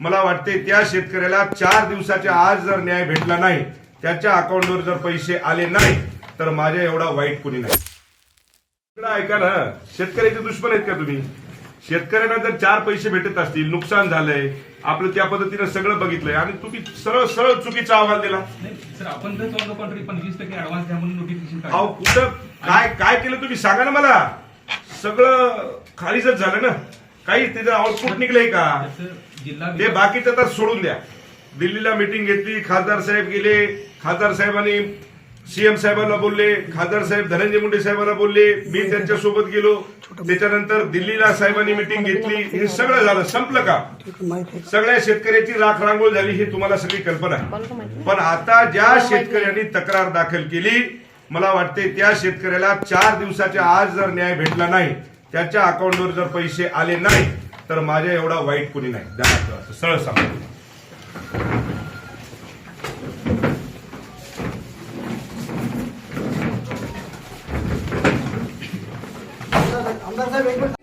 मला वाटते त्या शेतकऱ्याला चार दिवसाच्या आज जर न्याय भेटला नाही त्याच्या अकाउंटवर जर पैसे आले नाही तर माझ्या एवढा वाईट कोणी नाही. ऐका ना शेतकऱ्याचे दुश्मन आहेत का तुम्ही? शेतकऱ्यांना जर चार पैसे भेटत असतील नुकसान झालंय आपलं त्या पद्धतीनं सगळं बघितलंय आणि तुम्ही सरळ सरळ चुकीचा अहवाल दिला. आपण अहो कुठं काय काय केलं तुम्ही? सांगा ना मला. सगळं खालीच झालं ना. काही त्याचं आउटपुट निघलंय का? ते बाकीचं तर सोडून द्या. दिल्लीला मिटिंग घेतली खासदार साहेब गेले खासदार साहेबांनी सीएम साहेबांना बोलले खासदार साहेब धनंजय मुंडे साहेबांना बोलले मी त्यांच्यासोबत गेलो. त्याच्यानंतर दिल्लीला साहेबांनी मिटिंग घेतली. हे सगळं झालं संपलं का सगळ्या शेतकऱ्याची राख रांगोळ झाली ही तुम्हाला सगळी कल्पना आहे. पण आता ज्या शेतकऱ्यांनी तक्रार दाखल केली मला वाटते त्या शेतकऱ्याला चार दिवसाच्या आज जर न्याय भेटला नाही त्याच्या अकाउंटवर जर पैसे आले नाही तर माझ्या एवढा वाईट कुणी नाही. ध्यानात असं सरळ सांगतो आमदार साहेब एक मिनिट.